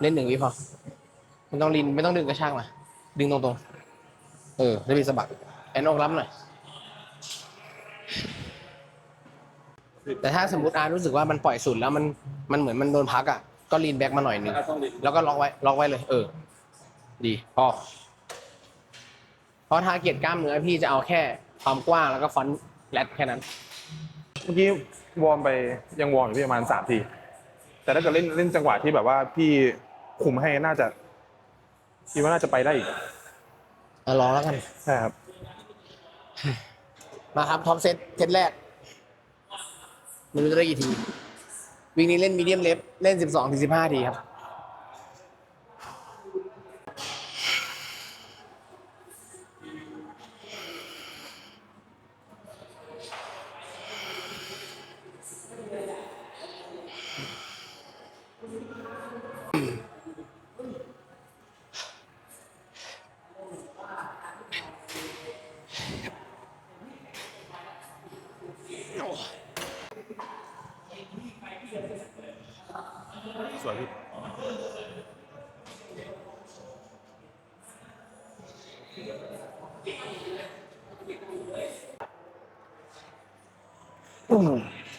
เล่นหนึ่งวิพอไม่ต้องลินไม่ต้องดึงกระชากมา ดึงตรงๆ เออแล้วมีสะบัดแอนออกรับหน่อย แต่ถ้าสมมติอารู้สึกว่ามันปล่อยสุดแล้วมันมันเหมือนมันโดนพักอะ ก็ลีนแบ็กมาหน่อยหนึ่งต้องลินแล้วก็ล็อกไว้ล็อกไว้เลย เออ ดีพอเพราะทาเก็ตกล้ามเนื้อพี่จะเอาแค่ความกว้างแล้วก็ฟอนต์แรดแค่นั้น เมื่อกี้วอร์มไปยังวอร์มอยู่ที่ประมาณสามที แต่ถ้าเกิดเล่นเล่นจังหวะที่แบบว่าพี่ คุมให้น่าจะคิดว่าน่าจะไปได้อีกเอาลองแล้วกัน ใช่ครับ มาครับท็อปเซตเซตแรกไม่รู้จะได้กี่ที วิ่งนี้เล่นมีเดียมเล็บเล่นสิบสองถึงสิบห้าทีครับ สวยพี่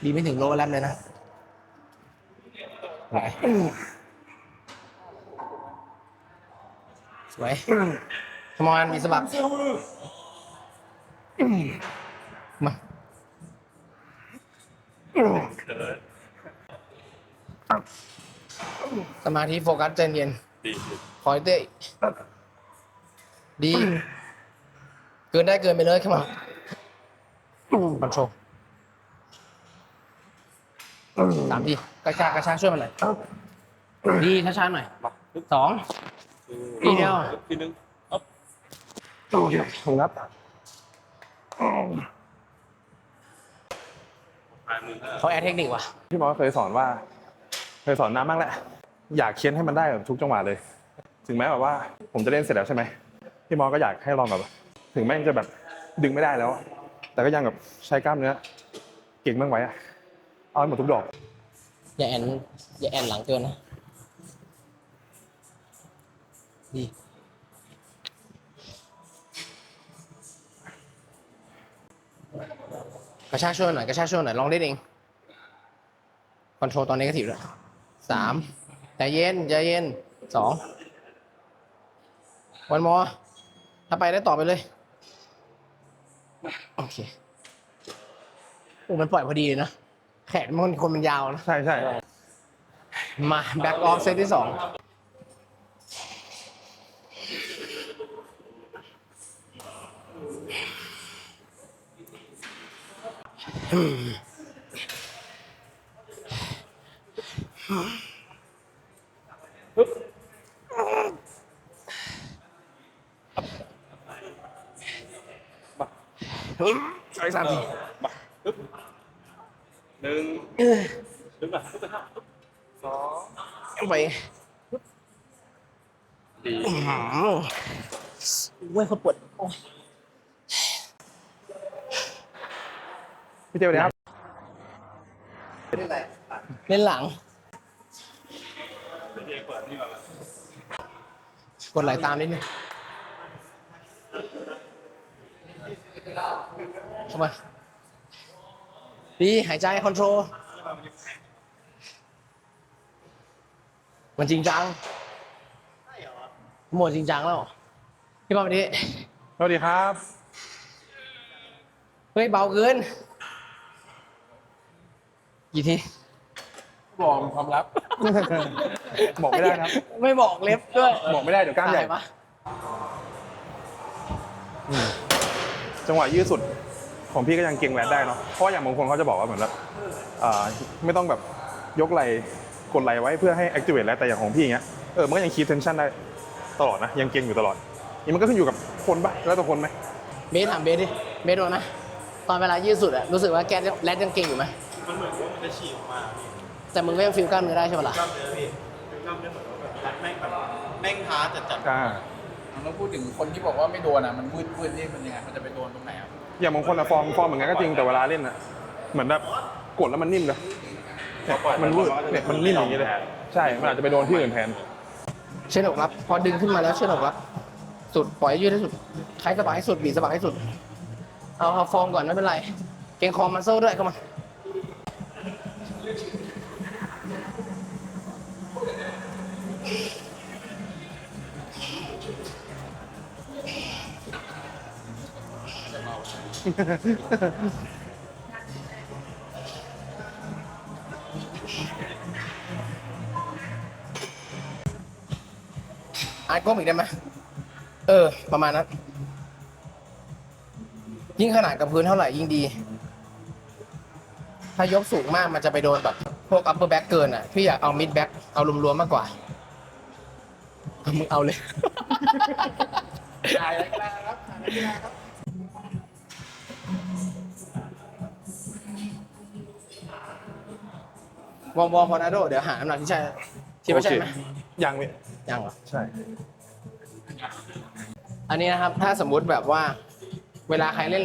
ดีไม่ถึงโลแลมเลยนะไหลสวยขมอนมีสะบักมา สมาธิโฟกัสใจเย็นดีคอยเต้ดี เกินได้เกินไปเลยขึ้นมาคอนโทรลสามทีกระชากกระชากช่วยมันหน่อยดีช้าๆหน่อยสองทีเดียวทีนึงผมรับปลายมือเขาแอดเทคนิคว่ะพี่หมอเคยสอนว่า เคยสอนน้ำบ้างแหละอยากเค้นให้มันได้แบบทุกจังหวะเลย ถึงแม้แบบว่า ผมจะเล่นเสร็จแล้วใช่ไหมพี่มอก็อยากให้ลองแบบถึงแม้จะแบบดึงไม่ได้แล้ว แต่ก็ยังแบบใช้กล้ามเนื้อเก่งบ้างไว้อะเอาหมดทุกดอก อย่าแอนอย่าแอนหลังเกินนะดีกระชากช่วยหน่อยกระชากช่วยหน่อยลองเล่นเองคอนโทรลตอนนี้ก็ถิบแล้ว สามใจเย็นใจเย็นสองวันมอ ถ้าไปได้ต่อไปเลย โอเคโอ้มันปล่อยพอดีเลยนะ แขนมันคนมันยาวนะ ใช่ใช่มา แบ็กออฟเซตที่สอง ใช้สามทีมาปึ๊บหนึ่งดึงมาปึ๊บไปห้าปึ๊บสองเอาไปดีอื้อหือเว้ยเขาปวดโอ้ยพี่เจ้าเลยครับ เล่นหลังเดี๋ยวเปิดนี่ก่อนละ กดไหลตามนิดนึงเข้ามาดีหายใจคอนโทรลมันจริงจังหมดจริงจังแล้วพี่บอลวันนี้สวัสดีครับ เฮ้ย เบาเกินกี่ที บอกความลับ บอกไม่ได้นะครับ ไม่บอกเล็บด้วยบอกไม่ได้เดี๋ยวกล้ามใหญ่ ตยปะจังหวะยืดสุดของพี่ก็ยังเก่งแรดได้เนาะ เพราะอย่างบางคนเขาจะบอกว่าเหมือนแบบอ่าไม่ต้องแบบยกไหล่กดไหล่ไว้เพื่อให้ activate แล้วแต่อย่างของพี่อย่างเงี้ย เออ มันก็ยัง keep tension ได้ตลอดนะ ยังเก่งอยู่ตลอด นี่มันก็ขึ้นอยู่กับคนปะแล้วแต่คนไหม เบสถามเบสดิ เบสโดนนะ ตอนเวลายืดสุดอะรู้สึกว่าแกแรดยังเก่งอยู่ไหมมันเหมือนว่ามันจะฉีกออกมาพี่ แต่มึงก็ยังฟิลกล้ามเนื้อได้ใช่ปะล่ะ กล้ามเนื้อพี่กล้ามเนื้อเหมือนว่าแบบรัดแม่งแบบแม่งท้าจัดจัดอ่าแล้วพูดถึงคนที่บอกว่าไม่โดนอะมันวืดวืดนี่มันยังไงมันจะไปโดนตรงไหนอะอย่างบางคนอะฟอร์มฟอร์มเหมือนกันก็จริงแต่เวลาเล่นอะเหมือนแบบกดแล้วมันนิ่มเลยเนี่ยมันวืดเนี่ยมันนิ่มอย่างนี้เลยใช่มันอาจจะไปโดนที่อื่นแทน เช่นอกรับ พอดึงขึ้นมาแล้วเช่นอกรับ สุดปล่อยให้ยืดให้สุดใช้สะบักให้สุดบีบสะบักให้สุด เอาเอาฟอร์มก่อนไม่เป็นไร เกรงคอมันโซ่ด้วยเข้ามา อาร์ตก้มอีกได้ไหมเออ ประมาณนั้น ยิ่งขนาดกับพื้นเท่าไหร่ยิ่งดี ถ้ายกสูงมากมันจะไปโดนแบบ พวก upper back เกินอะ พี่อยากเอา mid back เอารวมๆมากกว่าเอามึงเอาเลย ถ่ายรายการครับถ่ายรายการครับ วอร์มวอร์มพอนาโด เดี๋ยวหาน้ำหนักที่ใช่คิดว่าใช่ไหมโอเคยังไม่ยังเหรอ ใช่ อันนี้นะครับ ถ้าสมมุติแบบว่า เวลาใครเล่น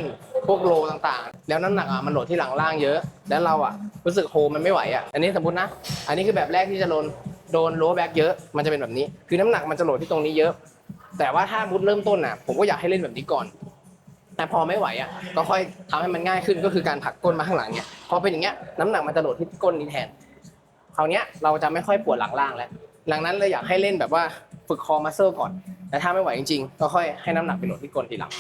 พวกโลต่างๆ แล้วน้ำหนักอะมันโหลดที่หลังล่างเยอะ แล้วเราอะรู้สึกโฮมันไม่ไหวอะ อันนี้สมมตินะ อันนี้คือแบบแรกที่จะโดนโดนโลแบ็กเยอะ มันจะเป็นแบบนี้ คือน้ำหนักมันจะโหลดที่ตรงนี้เยอะ แต่ว่าถ้ามุดเริ่มต้นอะ ผมก็อยากให้เล่นแบบนี้ก่อน แต่พอไม่ไหวอะ ก็ค่อยทำให้มันง่ายขึ้น ก็คือการผลักก้นมาข้างหลังเนี่ย พอเป็นอย่างเงี้ย น้ำหนักมันจะโหลดที่ก้นนี้แทน คราวเนี้ยเราจะไม่ค่อยปวดหลังล่างแล้ว ดังนั้นเลยอยากให้เล่นแบบว่าฝึกคอมัสเซลก่อน แต่ถ้าไม่ไหวจริงๆ ก็ค่อยให้น้ำหนักไปโหลดที่ก้นทีหลัง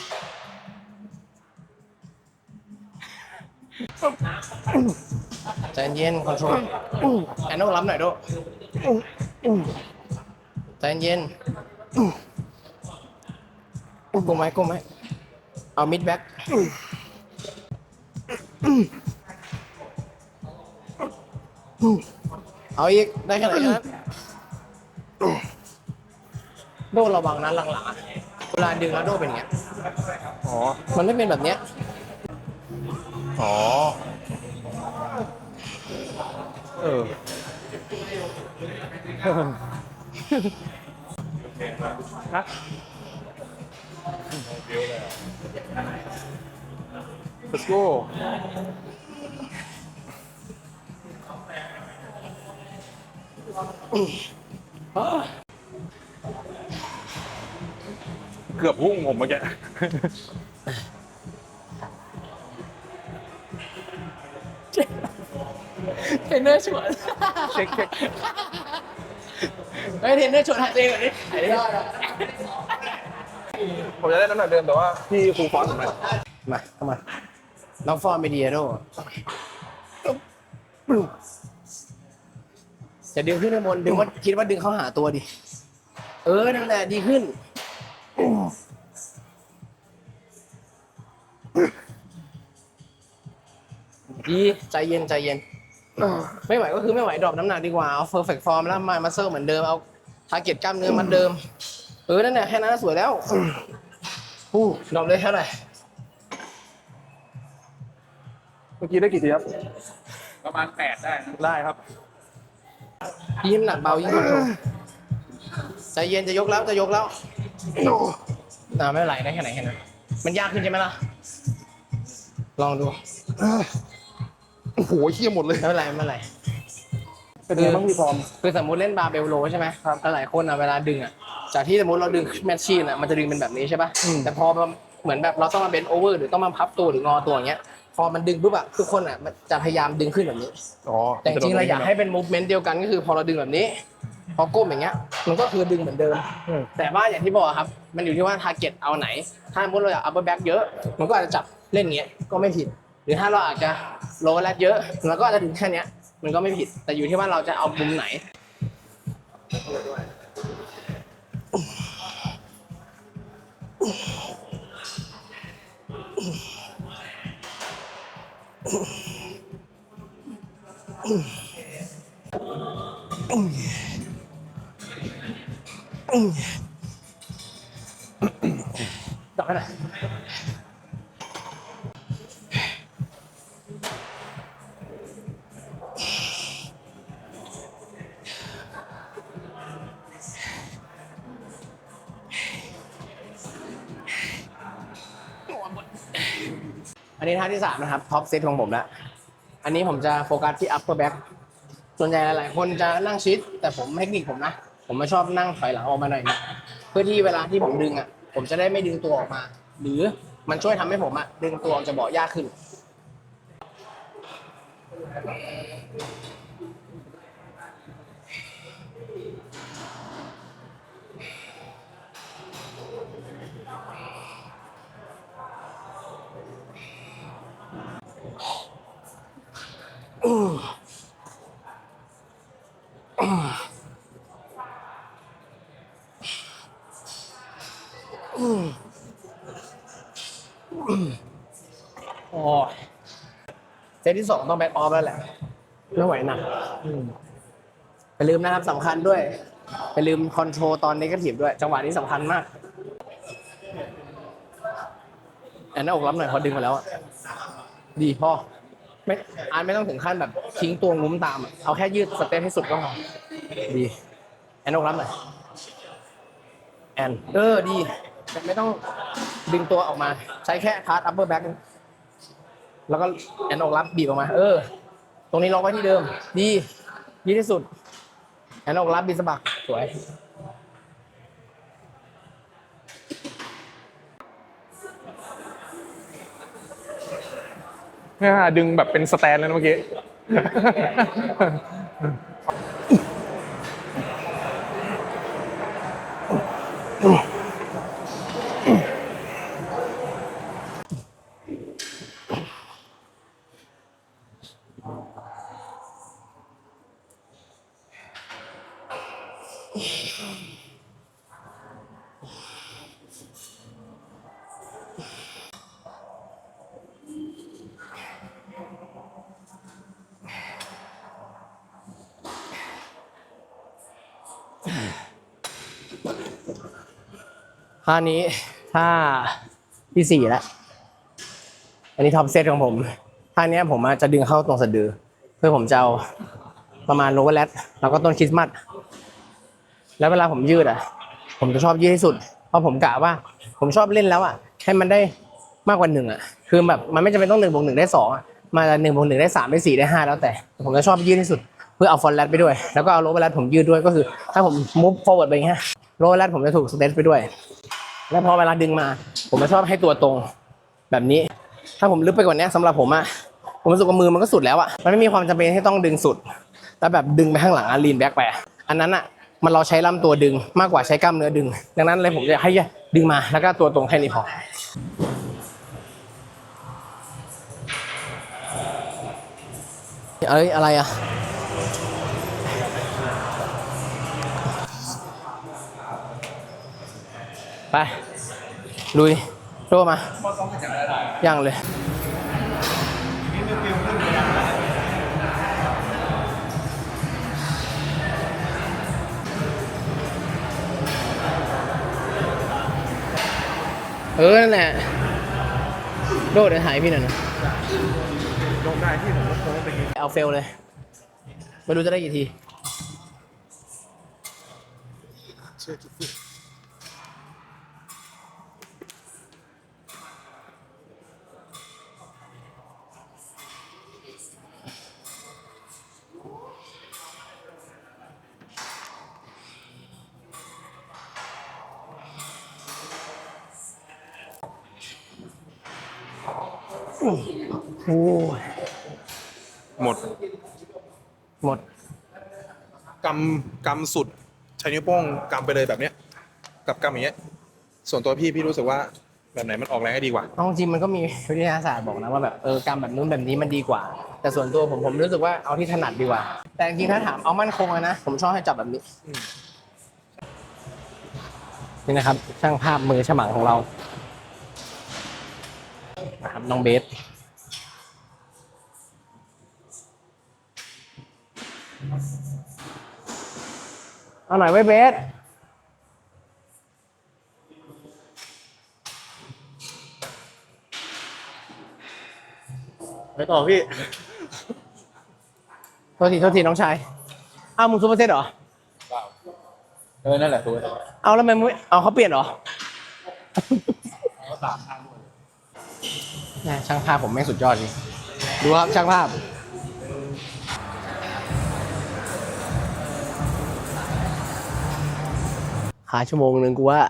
ใจเย็นคอนโทรลแอนโนรับหน่อยโดใจเย็นกุมไว้กุมไว้เอามิดแบ็กเอาอีก ได้แค่ไหนกันนั้นโดระวังนะหลังๆเวลาดึงแล้วโดเป็นย่างเงี้ยอ๋อ มันไม่เป็นแบบเนี้ย อ๋อ เออ ฮะ Let's go เกือบพุ่งผมเมื่อกี้ เทรนเนอร์ชวนเช็คเช็คเฮ้ยเทรนเนอร์ชวนหาตัวเองก่อนดิหายได้ยอดอะผมจะได้น้ำหนักเดิมแต่ว่าพี่ครูฟอนต์ผมหน่อยมาเข้ามาน้องฟอร์มไปดีอะโดจะดึงขึ้นข้างบนดึงว่าคิดว่าดึงเข้าหาตัวดิ เออ นั่นแหละดีขึ้น ดี ใจเย็นใจเย็น ไม่ไหวก็คือไม่ไหวดรอปน้ำหนักดีกว่าเอา perfect form แล้วมามาเซอร์เหมือนเดิมเอาทาร์เก็ตกล้ามเนื้อเหมันเดิม เออนั่นแหละแค่นั้นก็สวยแล้วอู้ดรอปเลยเท่าไหร่เมื่อกี้ได้กี่ทีครับ ประมาณแปดได้นะได้ครับยิ่งหนักเบายิ่งคอนโทรลใจเย็นจะยกแล้วจะยกแล้วน่าไม่เป็นไรได้แค่ไหนแค่นั้นมันยากขึ้นใช่ไหมล่ะ ลองดู โอ้โหเชี่ยหมดเลย ไม่เป็นไรไม่เป็นไร เป็นไงบ้างพี่ฟอร์มคือสมมติเล่นบาร์เบลโลใช่ไหมครับหลายคนอะเวลาดึงอะ จากที่สมมติเราดึงแมชชีนอะมันจะดึงเป็นแบบนี้ใช่ป่ะ อืม แต่พอมันเหมือนแบบเราต้องมาเบนโอเวอร์หรือต้องมาพับตัวหรืองอตัวอย่างเงี้ย พอมันดึงปุ๊บอะทุกคนอะมันจะพยายามดึงขึ้นแบบนี้ อ๋อแต่จริงๆเราอยากให้เป็นมูฟเมนต์เดียวกันก็คือพอเราดึงแบบนี้ พอก้มอย่างเงี้ย มันก็คือดึงเหมือนเดิม อืม แต่ว่าอย่างที่บอกครับ มันอยู่ที่ว่าทาร์เก็ตเอาไหน ถ้าสมมติเราอยากอัพเปอร์แบ็กเยอะ มันก็อาจจะจับเล่นอย่างเงี้ยก็ไม่ผิด หรือถ้าเราอาจจะโลแลดเยอะเราก็อาจจะดึงแค่เนี้ยมันก็ไม่ผิด แต่อยู่ที่ว่าเราจะเอามุมไหนดอกให้หน นนี้ท่าที่สามนะครับท็อปเซตของผมแล้วอันนี้ผมจะโฟกัสที่ upper back ส่วนใหญ่หลาย ๆ คนจะนั่งชิด แต่ผมเทคนิคผมนะ ผมมาชอบนั่งถอยหลังออกมาหน่อยนึงเพื่อที่เวลาที่ผมดึงอะ ผมจะได้ไม่ดึงตัวออกมา หรือมันช่วยทำให้ผมอะดึงตัวออกจากเบาะยากขึ้น ซตที่สองต้องแบ็กออฟแล้วแหละไม่ไหวหนักอืมไปลืมนะครับสำคัญด้วย ไปลืมคอนโทรลตอนนกาทีฟด้วย จังหวะนี้สำคัญมากอันหน้าอกรับหน่อยพอดึงมาแล้วอะดีพ่อไม่อันไม่ต้องถึงขั้นแบบทิ้งตัวงุ้มตามอะเอาแค่ยืดสเต็ปให้สุดก็พอดีแอนหน้าอกรับหน่อยแอนเออดีแต่ไม่ต้องดึงตัวออกมา ใช้แค่คาร์ดอัปเปอร์แบ็ก แล้วก็แอนออกรับบีบออกมา เออ ตรงนี้ล็อกไว้ที่เดิม ดีดีที่สุด แอนออกรับบีบสะบักสวยเนี่ยดึงแบบเป็นสแตนเลยนะเมื่อกี้ ท่านี้ท่าที่สี่แล้ว อันนี้ท็อปเซตของผม ท่านี้ผมจจะดึงเข้าตรงสะดือ เพื่อผมจะเอาประมาณโลเวอร์แลตแล้วก็ต้นคริสต์มาส แล้วเวลาผมยืดอะ ผมจะชอบยืดที่สุด เพราะผมกะว่า ผมชอบเล่นแล้วอะ ให้มันได้มากกว่าหนึ่งอะ คือแบบมันไม่จำเป็นต้องหนึ่งบวกหนึ่งได้สองอะ มาหนึ่งบวกหนึ่งได้สามได้สี่ได้ห้าแล้วแต่ ผมจะชอบยืดที่สุด เพื่อเอาฟอนแลตไปด้วย แล้วก็เอาโลเวอร์แลตผมยืดด้วย ก็คือ ถ้าผมมูฟฟอร์เวิร์ดไปอย่างเงี้ย โลเวอร์แลตผมจะถูกสเตทไปด้วย แล้วพอเวลาดึงมา ผมจะชอบให้ตัวตรงแบบนี้ ถ้าผมลึกไปกว่านี้สำหรับผมอะผมรู้สึกว่ามือมันก็สุดแล้วอะมันไม่มีความจำเป็นที่ต้องดึงสุดแล้วแบบดึงไปข้างหลังอะลีนแบ็กไปอันนั้นอะ มันเราใช้ลำตัวดึงมากกว่าใช้กล้ามเนื้อดึง ดังนั้นเลยผมจะให้ดึงมาแล้วก็ตัวตรงแค่นี้พอเอ้ยอะไรอะไปลุยโตมายังเลย เออ นั่นแหละ โดดเดี๋ยวถ่ายพี่หน่อยนะลงได้ที่ผมก็โค้งไปกินเอาเฟลเลย ไม่รู้จะได้กี่ทีโยหมดหมดกำกำสุดใช้นิ้วโป้งกำไปเลยแบบเนี้ย กับกำอย่างเงี้ย ส่วนตัวพี่พี่รู้สึกว่าแบบไหนมันออกแรงได้ดีกว่าเอาจริงมันก็มีวิทยาศาสตร์บอกนะว่าแบบเออกรรมแบบนู้นแบบนี้มันดีกว่า แต่ส่วนตัวผมผมรู้สึกว่าเอาที่ถนัดดีกว่า แต่จริงๆถ้าถามเอามั่นคงอะนะ ผมชอบให้จับแบบนี้อืมนี่นะครับช่างภาพมือฉมังของเรานะครับน้องเบส เอาหน่อยไว้เบสไปต่อพี่ โทษทีโทษทีน้องชายอ้าวมึงซูเปอร์เซตเหรอ เออ นั่นแหละตัวเอาแล้วทำไมมึงไม่เอาเขาเปลี่ยนเหรอเขาสามทางด้วยแม่ช่างภาพผมแม่งสุดยอดจริงดูครับช่างภาพ ขาชั่วโมงหนึ่งกูว่า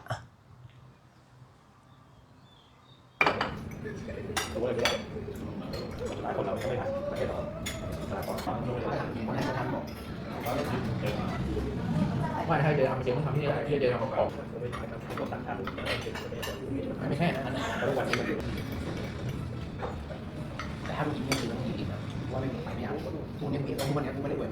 ไม่ถ้าเดินทำเสียงต้องทำที่ไหนที่เดินทำประกอบไม่ใช่นะนั่นแต่ถ้ามึงกินเนี่ยคือต้องกินนะว่าไม่มีใครไม่เอาพวกนี้มีพวกนี้ไม่ได้เปิด